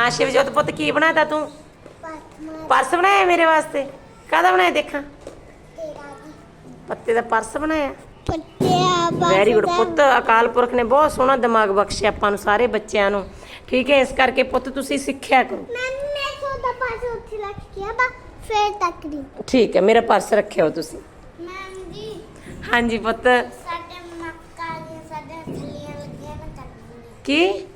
ਹਾਂ ਸ਼ਿਵਜੋਤ ਪੁੱਤ ਕੀ ਬਣਾਤਾ ਤੂੰ? ਪਰਸ ਬਣਾਇਆ ਮੇਰੇ ਵਾਸਤੇ? ਕਾਹਦਾ ਬਣਾਇਆ ਦੇਖਾਂ? ਪੱਤੇ ਦਾ ਪਰਸ ਬਣਾਇਆ? ਵੈਰੀ ਗੁੱਡ ਪੁੱਤ ਅਕਾਲ ਪੁਰਖ ਨੇ ਬਹੁਤ ਸੋਹਣਾ ਦਿਮਾਗ ਬਖਸ਼ਿਆ ਆਪਾਂ ਨੂੰ ਸਾਰੇ ਬੱਚਿਆਂ ਨੂੰ। ਠੀਕ ਹੈ ਇਸ ਕਰਕੇ ਪੁੱਤ ਤੁਸੀਂ ਸਿੱਖਿਆ ਕਰੋ। ਮੈਂ ਮੈਂ ਸੋਦਾ ਪਾਸ ਉੱਥੇ ਰੱਖ ਕੇ ਬਾ ਫੇਰ ਤੱਕ ਦੀ ਠੀਕ ਹੈ ਮੇਰਾ ਪਰਸ ਰੱਖਿਓ ਤੁਸੀਂ। ਮੈਮ ਜੀ ਹਾਂਜੀ ਪੁੱਤ। ਸਾਡੇ ਮੱਕਾ ਦੀਆਂ ਸਾਡੇ ਥੱਲੀਆਂ ਲੱਗੀਆਂ ਨਾ ਕਰ ਕੀ?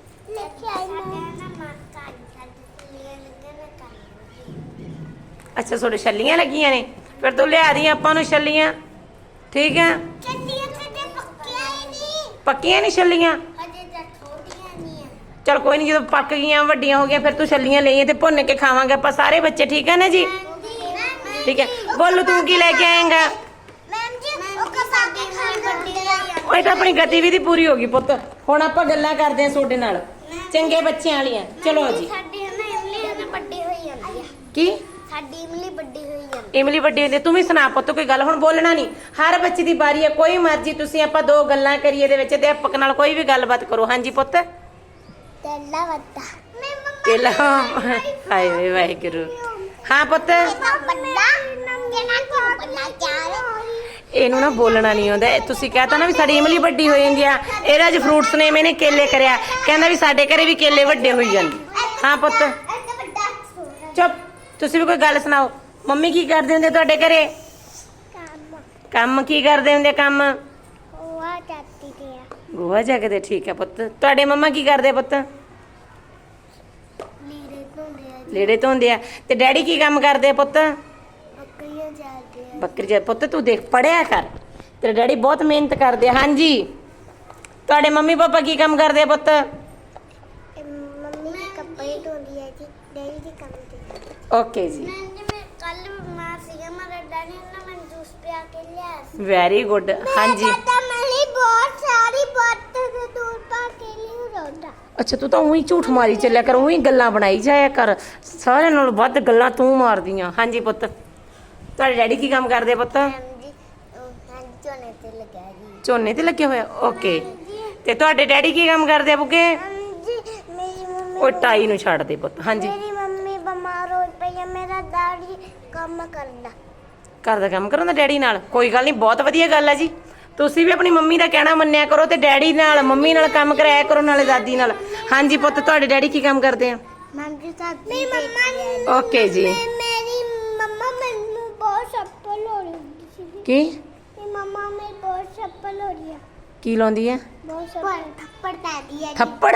ਅੱਛਾ ਤੁਹਾਡੇ ਛੱਲੀਆਂ ਲੱਗੀਆਂ ਨੇ। ਫਿਰ ਤੂੰ ਲਿਆ ਦੀ ਆਪਾਂ ਨੂੰ ਛੱਲੀਆਂ। ਠੀਕ ਹੈ? ਪੱਕੀਆਂ ਹੀ ਨਹੀਂ। ਪੱਕੀਆਂ ਨਹੀਂ ਛੱਲੀਆਂ? ਹਜੇ ਤਾਂ ਥੋੜੀਆਂ ਨਹੀਂ ਆ। ਚਲ ਕੋਈ ਨਹੀਂ ਜਦੋਂ ਪੱਕ ਗਈਆਂ ਵੱਡੀਆਂ ਹੋ ਗਈਆਂ ਫਿਰ ਤੂੰ ਛੱਲੀਆਂ ਲਈਏ ਤੇ ਭੁੰਨ ਕੇ ਖਾਵਾਂਗੇ ਆਪਾਂ ਸਾਰੇ ਬੱਚੇ ਠੀਕ ਹੈ ਨਾ ਜੀ? ਠੀਕ ਹੈ। ਗੋਲੂ ਤੂੰ ਕੀ ਲੈ ਕੇ ਆਏਂਗਾ? ਮੈਮ ਜੀ ਉਹ ਕਸਾਦੀ ਆ। ਤਾਂ ਆਪਣੀ ਗਤੀਵਿਧੀ ਪੂਰੀ ਹੋ ਗਈ ਪੁੱਤ। ਹੁਣ ਆਪਾਂ ਗੱਲਾਂ ਕਰਦੇ ਹਾਂ ਤੁਹਾਡੇ ਨਾਲ। ਚੰਗੇ ਬੱਚਿਆਂ ਵਾਲੀਆਂ। ਚਲੋ ਜੀ ਸਾਡੀ ਨਾ ਇਮਲੀ ਵੱਡੀ ਹੋਈ ਜਾਂਦੀ ਆ। ਕੀ? ਸਾਡੀ ਇਮਲੀ ਵੱਡੀ ਹੋਈ ਜਾਂਦੀ। ਇਮਲੀ ਵੱਡੀ ਹੁੰਦੀ ਹੈ, ਤੂੰ ਵੀ ਸੁਣਾ ਪੁੱਤ ਕੋਈ ਗੱਲ ਹੁਣ ਬੋਲਣਾ ਨਹੀਂ। ਹਰ ਬੱਚੇ ਦੀ ਬਾਰੀ ਹੈ ਕੋਈ ਮਰਜ਼ੀ ਤੁਸੀਂ ਆਪਾਂ ਦੋ ਗੱਲਾਂ ਕਰੀਏ ਦੇ ਵਿੱਚ ਅਧਿਆਪਕ ਨਾਲ ਕੋਈ ਵੀ ਗੱਲਬਾਤ ਕਰੋ। ਹਾਂਜੀ ਪੁੱਤ? ਤੇਲਾ ਵੱਡਾ। ਮੈਂ ਮੰਮਾ ਹਾਏ ਵੇ ਵਾਹਿਗੁਰੂ। ਹਾਂ ਪੁੱਤ? ਵੱਡਾ? ਨੰਗਣਾ ਕਿਉਂ ਬਣਾ ਚਾਰ ਇਹਨੂੰ ਨਾ ਬੋਲਣਾ ਨਹੀਂ ਆਉਂਦਾ। ਇਹ ਤੁਸੀਂ ਕਹਤਾ ਨਾ ਵੀ ਸਾਡੀ ਇਮਲੀ ਵੱਡੀ ਹੋ ਜਾਂਦੀ ਆ। ਇਹਦਾ ਅੱਜ ਫਰੂਟਸ ਨੇ ਮੈਨੇ ਕੇਲੇ ਕਰਿਆ। ਕਹਿੰਦਾ ਵੀ ਸਾਡੇ ਘਰੇ ਵੀ ਕੇਲੇ ਵੱਡੇ ਹੋਈ ਜਾਂਦੇ। ਹਾਂ ਪੁੱਤ? ਵੱਡਾ ਚੁੱਪ। ਤੁਸੀਂ ਵੀ ਕੋਈ ਗੱਲ ਸੁਣਾਓ? ਮੰਮੀ ਕੀ ਕਰਦੇ ਹੁੰਦੇ ਤੁਹਾਡੇ ਘਰੇ? ਕੰਮ ਕੰਮ ਕੀ ਕਰਦੇ ਹੁੰਦੇ ਕੰਮ? ਉਹ ਆ ਚਾਤੀ ਤੇ ਆ। ਗੋਹਾ ਜਗਦੇ ਠੀਕ ਹੈ ਪੁੱਤ। ਤੁਹਾਡੇ ਮੰਮਾ ਕੀ ਕਰਦੇ ਪੁੱਤ? ਲੀਰੇ ਧੋਂਦੇ ਆ ਲੇੜੇ ਧੋਂਦੇ ਆ। ਤੇ ਡੈਡੀ ਕੀ ਕੰਮ ਕਰਦੇ ਆ ਪੁੱਤ? ਬੱਕਰੀਆਂ ਜਾਂਦੇ ਆ। ਬੱਕਰੀ ਜਦ ਪੁੱਤ ਤੂੰ ਦੇਖ ਪੜਿਆ ਕਰ। ਤੇਰੇ ਡੈਡੀ ਬਹੁਤ ਮਿਹਨਤ ਕਰਦੇ ਆ। ਹਾਂਜੀ। ਤੁਹਾਡੇ ਮੰਮੀ ਪਾਪਾ ਕੀ ਕੰਮ ਕਰਦੇ ਆ ਪੁੱਤ? ਜੀ ਦੇ ਕੰਮ ਤੇ ਓਕੇ ਜੀ। ਮੈਂ ਜਿਵੇਂ ਕੱਲ ਬਿਮਾਰ ਸੀਗਾ ਮੇਰਾ ਡੈਡੀ ਨੇ ਮੈਨੂੰ ਜੂਸ ਪਿਆ ਕੇ ਲਿਆ ਸੀ। ਵੈਰੀ ਗੁੱਡ ਹਾਂਜੀ। ਤਾਂ ਮਲੀ ਬਹੁਤ ਸਾਰੀ ਬਾਤ ਦੇ ਦੂਰ ਪਾ ਕੇ ਲਿਉ ਰੋਦਾ। ਅੱਛਾ ਤੂੰ ਤਾਂ ਉਹੀ ਝੂਠ ਮਾਰੀ ਚੱਲਿਆ ਕਰ ਉਹੀ ਗੱਲਾਂ ਬਣਾਈ ਜਾਇਆ ਕਰ। ਸਾਰਿਆਂ ਨਾਲੋਂ ਵੱਧ ਗੱਲਾਂ ਤੂੰ ਮਾਰਦੀਆਂ। ਹਾਂਜੀ ਪੁੱਤ। ਤੁਹਾਡੇ ਡੈਡੀ ਕੀ ਕੰਮ ਕਰਦੇ ਆ ਪੁੱਤ? ਮੈਮ ਜੀ ਉਹ ਹਾਂ ਝੋਨੇ ਤੇ ਲੱਗਿਆ ਜੀ। ਝੋਨੇ ਤੇ ਲੱਗੇ ਹੋਇਆ ਓਕੇ ਤੇ ਤੁਹਾਡੇ ਡੈਡੀ ਕੀ ਕੰਮ ਕਰਦੇ ਆ ਬੁੱਗੇ? ਉਹ ਟਾਈ ਨੂੰ ਛੱਡ ਦੇ ਪੁੱਤ ਹਾਂਜੀ। ਮੇਰੀ ਮੰਮੀ ਬਿਮਾਰ ਹੋਈ ਪਈ ਆ ਮੇਰਾ ਦਾੜੀ ਕੰਮ ਕਰਦਾ। ਘਰ ਦਾ ਕੰਮ ਕਰਨ ਦਾ ਡੈਡੀ ਨਾਲ? ਕੋਈ ਗੱਲ ਨਹੀਂ ਬਹੁਤ ਵਧੀਆ ਗੱਲ ਹੈ ਜੀ। ਤੁਸੀਂ ਵੀ ਆਪਣੀ ਮੰਮੀ ਦਾ ਕਹਿਣਾ ਮੰਨਿਆ ਕਰੋ ਤੇ ਡੈਡੀ ਨਾਲ ਮੰਮੀ ਨਾਲ ਕੰਮ ਕਰਾਇਆ ਕਰੋ ਨਾਲੇ ਦਾਦੀ ਨਾਲ। ਹਾਂਜੀ ਪੁੱਤ ਤੁਹਾਡੇ ਡੈਡੀ ਕੀ ਕੰਮ ਕਰਦੇ ਆ? ਮੈਮ ਜੀ ਸਾਹਿਬ ਮੇਰੀ ਮੰਮਾ ਓਕੇ ਜੀ। ਮੇਰੀ ਮੰਮਾ ਮੈਨੂੰ ਬਹੁਤ ਚੱਪਲ ਹੋ ਰਹੀ ਸੀ। ਕੀ? ਮੇਰੀ ਮੰਮਾ ਮੇਰੀ ਬਹੁਤ ਚੱਪਲ ਹੋ ਰਹੀ ਆ। ਕੀ ਲਾਉਂਦੀ ਆ? ਬਹੁਤ ਚੱਪਲ। ਥੱਪੜ ਪੈਦੀ ਆ ਥੱਪੜ?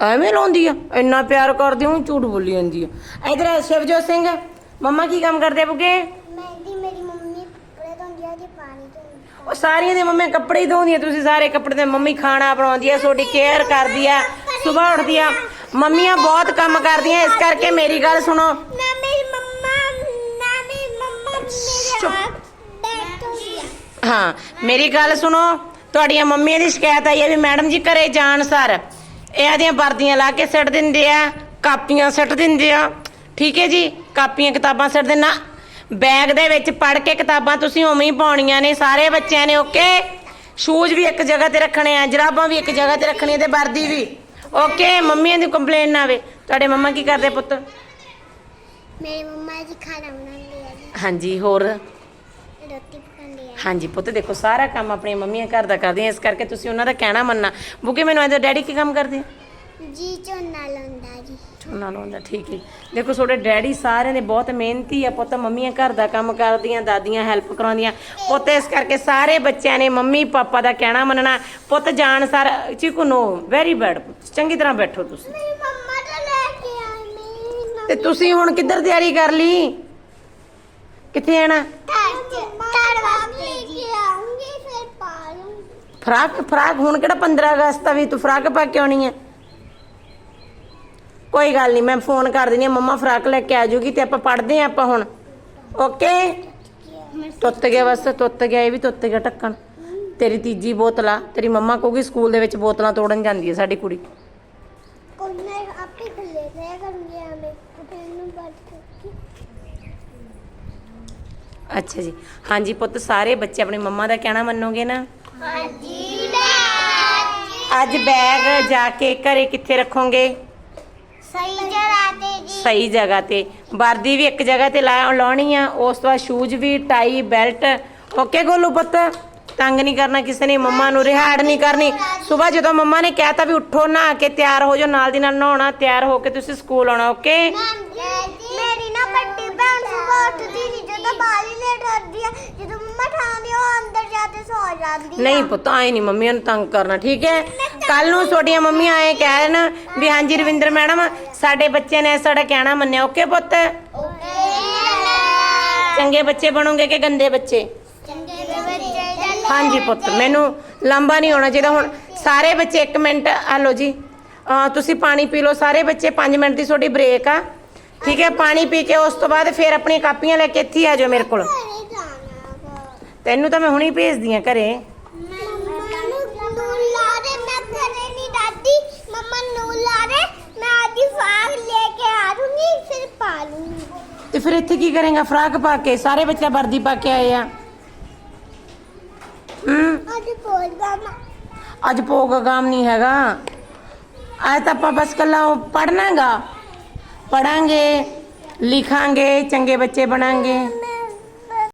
ਐਵੇਂ ਲਾਉਂਦੀ ਆ ਇੰਨਾ ਪਿਆਰ ਕਰਦੀ ਹੂੰ ਝੂਠ ਬੋਲੀ ਜਾਂਦੀ ਆ। ਇਧਰ ਸ਼ਿਵਜੋਤ ਸਿੰਘ ਮੰਮਾ ਕੀ ਕੰਮ ਕਰਦੇ ਬੁੱਗੇ ਮੇਰੀ ਮੇਰੀ ਮੰਮੀ ਕੱਪੜੇ ਧੋਂਦੀ ਆ ਜੀ ਪਾਣੀ ਧੋਂਦੀ ਉਹ ਸਾਰੀਆਂ ਦੇ ਮੰਮੀ ਕੱਪੜੇ ਹੀ ਧੋਂਦੀਆਂ ਤੁਸੀਂ ਸਾਰੇ ਕੱਪੜੇ ਤੇ ਮੰਮੀ ਖਾਣਾ ਬਣਾਉਂਦੀ ਆ ਤੁਹਾਡੀ ਕੇਅਰ ਕਰਦੀ ਆ ਸਵੇਰ ਉੱਠਦੀ ਆ। ਮੰਮੀਆਂ ਬਹੁਤ ਕੰਮ ਕਰਦੀਆਂ ਇਸ ਕਰਕੇ ਮੇਰੀ ਗੱਲ ਸੁਣੋ। ਨਾ ਮੇਰੀ ਮੰਮਾ ਨਾ ਮੇਰੀ ਮੰਮਾ ਮੇਰੇ ਚੁੱਪ। ਹੱਥ ਬੈਠ ਧੋਂਦੀ ਆ ਹਾਂ ਮੇਰੀ ਗੱਲ ਸੁਣੋ ਤੁਹਾਡੀਆਂ ਮੰਮੀਆਂ ਦੀ ਸ਼ਿਕਾਇਤ ਆਈ ਹੈ ਵੀ ਮੈਡਮ ਜੀ ਘਰੇ ਜਾਣ ਸਰ। ਇਹ ਆਦੀਆਂ ਵਰਦੀਆਂ ਲਾ ਕੇ ਸਿੱਟ ਦਿੰਦੇ ਆ ਕਾਪੀਆਂ ਸਿੱਟ ਦਿੰਦੇ ਆ। ਠੀਕ ਹੈ ਜੀ? ਕਾਪੀਆਂ ਕਿਤਾਬਾਂ ਸਿੱਟ ਦੇਣਾ ਬੈਗ ਦੇ ਵਿੱਚ ਪੜ ਕੇ ਕਿਤਾਬਾਂ ਤੁਸੀਂ ਉਵੇਂ ਹੀ ਪਾਉਣੀਆਂ ਨੇ ਸਾਰੇ ਬੱਚਿਆਂ ਨੇ ਓਕੇ? ਸ਼ੂਜ਼ ਵੀ ਇੱਕ ਜਗ੍ਹਾ ਤੇ ਰੱਖਣੇ ਆ ਜਰਾਬਾਂ ਵੀ ਇੱਕ ਜਗ੍ਹਾ ਤੇ ਰੱਖਣੀਆਂ ਤੇ ਵਰਦੀ ਵੀ। ਓਕੇ? ਮੰਮੀਆਂ ਦੀ ਕੰਪਲੇਨ ਨਾ ਆਵੇ। ਤੁਹਾਡੇ ਮੰਮਾ ਕੀ ਕਰਦੇ ਪੁੱਤ? ਮੇਰੀ ਮੰਮਾ ਜੀ ਖਾਣਾ ਬਣਾਉਂਦੀ ਆ ਜੀ। ਹਾਂਜੀ ਹੋਰ? ਰੋਟੀ ਪਕਾਉਂਦੀ ਆ। ਹਾਂਜੀ ਪੁੱਤ ਦੇਖੋ ਸਾਰਾ ਕੰਮ ਆਪਣੀਆਂ ਮੰਮੀਆਂ ਘਰ ਦਾ ਕਰਦੀਆਂ ਇਸ ਕਰਕੇ ਤੁਸੀਂ ਉਹਨਾਂ ਦਾ ਕਹਿਣਾ ਮੰਨਣਾ। ਬੁੱਕੇ ਮੈਨੂੰ ਇਹਦਾ ਡੈਡੀ ਕੀ ਕੰਮ ਕਰਦੇ? ਆ ਜੀ ਝੋਨਾ ਲਾਉਂਦਾ ਜੀ। ਝੋਨਾ ਲਾਉਂਦਾ ਠੀਕ ਹੈ। ਦੇਖੋ ਤੁਹਾਡੇ ਡੈਡੀ ਸਾਰਿਆਂ ਦੇ ਬਹੁਤ ਮਿਹਨਤੀ ਆ ਪੁੱਤ ਮੰਮੀਆਂ ਘਰ ਦਾ ਕੰਮ ਕਰਦੀਆਂ ਦਾਦੀਆਂ ਹੈਲਪ ਕਰਾਉਂਦੀਆਂ। ਪੁੱਤ ਇਸ ਕਰਕੇ ਸਾਰੇ ਬੱਚਿਆਂ ਨੇ ਮੰਮੀ ਪਾਪਾ ਦਾ ਕਹਿਣਾ ਮੰਨਣਾ। ਪੁੱਤ ਜਾਣ sir Chiku no very bad ਚੰਗੀ ਤਰ੍ਹਾਂ ਬੈਠੋ ਤੁਸੀਂ। ਮੇਰੀ ਮੰਮਾ ਤਾਂ ਲੈ ਕੇ ਆਈ ਮੇਰੀ ਤੇ ਤੁਸੀਂ ਹੁਣ ਕਿੱਧਰ ਤਿਆਰੀ ਕਰ ਲਈ? ਕਿੱਥੇ ਜਾਣਾ ਤਾਰ ਵਾਸਤੇ ਲੈ ਕੇ ਆਉਂਗੀ ਫਿਰ ਪਾ ਲੂੰਗੀ ਫਰਾਕ ਫਰਾਕ ਹੁਣ ਕਿਹੜਾ 15 ਅਗਸਤ ਆ ਵੀ ਤੂੰ ਫਰਾਕ ਪਾ ਕੇ ਆਉਣੀ ਹੈ? ਕੋਈ ਗੱਲ ਨਹੀਂ ਮੈਂ ਫੋਨ ਕਰ ਦਿੰਦੀ ਆ ਮੰਮਾ ਫਰਾਕ ਲੈ ਕੇ ਆ ਜਾਊਗੀ ਤੇ ਆਪਾਂ ਪੜਦੇ ਆ ਆਪਾਂ ਹੁਣ। ਓਕੇ? ਤੁੱਤ ਗਿਆ ਬਸ ਤੁੱਤ ਗਿਆ ਇਹ ਵੀ ਤੁੱਤ ਗਿਆ ਢੱਕਣ। ਤੇਰੀ ਤੀਜੀ ਬੋਤਲ ਆ ਤੇਰੀ ਮੰਮਾ ਕਹੂਗੀ ਸਕੂਲ ਦੇ ਵਿੱਚ ਬੋਤਲਾਂ ਤੋੜਨ ਜਾਂਦੀ ਹੈ ਸਾਡੀ ਕੁੜੀ। ਕੋਈ ਨਾ ਆਪੇ ਖਲੇ ਰਹਿ ਕਰੂੰਗੀ ਆਵੇਂ ਤੈਨੂੰ ਬਾਤ ਕਰਕੇ ਅੱਛਾ ਜੀ। ਹਾਂਜੀ ਪੁੱਤ ਸਾਰੇ ਬੱਚੇ ਆਪਣੀ ਮੰਮਾ ਦਾ ਕਹਿਣਾ ਮੰਨੋਗੇ ਨਾ? ਹਾਂਜੀ ਅੱਜ ਬੈਗ ਜਾ ਕੇ ਘਰੇ ਕਿੱਥੇ ਰੱਖੋਗੇ? ਸਹੀ ਜਗ੍ਹਾ ਸਹੀ ਜਗ੍ਹਾ ਤੇ। ਵਰਦੀ ਵੀ ਇੱਕ ਜਗ੍ਹਾ ਤੇ ਲਾਉਣੀ ਆ ਉਸ ਤੋਂ ਬਾਅਦ ਸ਼ੂਜ਼ ਵੀ ਟਾਈ ਬੈਲਟ। ਓਕੇ ਗੋਲੂ ਪੁੱਤ ਤੰਗ ਨਹੀਂ ਕਰਨਾ ਕਿਸੇ ਨੇ ਮੰਮਾ ਨੂੰ ਰਿਹਾੜ ਨਹੀਂ ਕਰਨੀ। ਸਵੇਰ ਜਦੋਂ ਮੰਮਾ ਨੇ ਕਹਿਤਾ ਵੀ ਉੱਠੋ ਨਹਾ ਕੇ ਤਿਆਰ ਹੋ ਜਾਓ ਨਾਲ ਦੀ ਨਾਲ ਨਹਾਉਣਾ ਤਿਆਰ ਹੋ ਕੇ ਤੁਸੀਂ ਸਕੂਲ ਆਉਣਾ ਓਕੇ? ਮੇਰੀ ਨਾ ਵੱਡੀ ਭੈਣ ਸੁਬਹ ਉੱਠਦੀ ਨਹੀਂ ਜਦੋਂ ਬਾਲੀ ਲੇਟ ਹੁੰਦੀ ਆ। ਜਦੋਂ ਮੰਮਾ ਠਾਉਂਦੀ ਆ, ਉਹ ਅੰਦਰ ਜਾ ਕੇ ਸੌ ਜਾਂਦੀ ਆ। ਨਹੀਂ ਪੁੱਤ ਆਏ ਨਹੀਂ ਮੰਮੀਆਂ ਨੂੰ ਤੰਗ ਕਰਨਾ ਠੀਕ ਹੈ? ਕੱਲ ਨੂੰ ਤੁਹਾਡੀਆਂ ਮੰਮੀਆਂ ਆਏ ਕਹਿਣ ਵੀ ਹਾਂਜੀ ਰਵਿੰਦਰ ਮੈਡਮ ਸਾਡੇ ਬੱਚੇ ਨੇ ਸਾਡਾ ਕਹਿਣਾ ਮੰਨਿਆ ਓਕੇ ਪੁੱਤ? ਚੰਗੇ ਬੱਚੇ ਬਣੋਗੇ ਕਿ ਗੰਦੇ ਬੱਚੇ? ਚੰਗੇ ਬੱਚੇ ਹਾਂਜੀ ਪੁੱਤ ਮੈਨੂੰ ਲੰਬਾ ਨਹੀਂ ਹੋਣਾ ਚਾਹੀਦਾ। ਹੁਣ ਸਾਰੇ ਬੱਚੇ 1 ਮਿੰਟ ਆ ਲਓ ਜੀ। ਅਹ ਤੁਸੀਂ ਪਾਣੀ ਪੀ ਲਓ ਸਾਰੇ ਬੱਚੇ 5 ਮਿੰਟ ਦੀ ਤੁਹਾਡੀ ਬ੍ਰੇਕ ਆ। ਠੀਕ ਹੈ, ਪਾਣੀ ਪੀ ਕੇ ਉਸ ਤੋਂ ਬਾਅਦ ਫਿਰ ਆਪਣੀਆਂ ਕਾਪੀਆਂ ਲੈ ਕੇ ਇੱਥੇ ਆ ਜਾਓ ਮੇਰੇ ਕੋਲ। ਤੈਨੂੰ ਤਾਂ ਮੈਂ ਹੁਣੀ ਭੇਜਦੀ ਆ ਘਰੇ। ਫਿਰ ਤੇ ਫਿਰ ਇੱਥੇ ਕੀ ਕਰੇਗਾ? ਫਰਾਕ ਪਾ ਕੇ, ਸਾਰੇ ਬੱਚੇ ਵਰਦੀ ਪਾ ਕੇ ਆਏ ਆ। ਹੂੰ? ਅੱਜ ਬੋਲ ਅੱਜ ਪ੍ਰੋਗਰਾਮ ਨਹੀਂ ਹੈਗਾ। ਅੱਜ ਤਾਂ ਆਪਾਂ ਬਸ ਕੱਲਾ ਪੜਨਾਗਾ ਪੜਾਂਗੇ ਲਿਖਾਂਗੇ ਚੰਗੇ ਬੱਚੇ ਬਣਾਂਗੇ।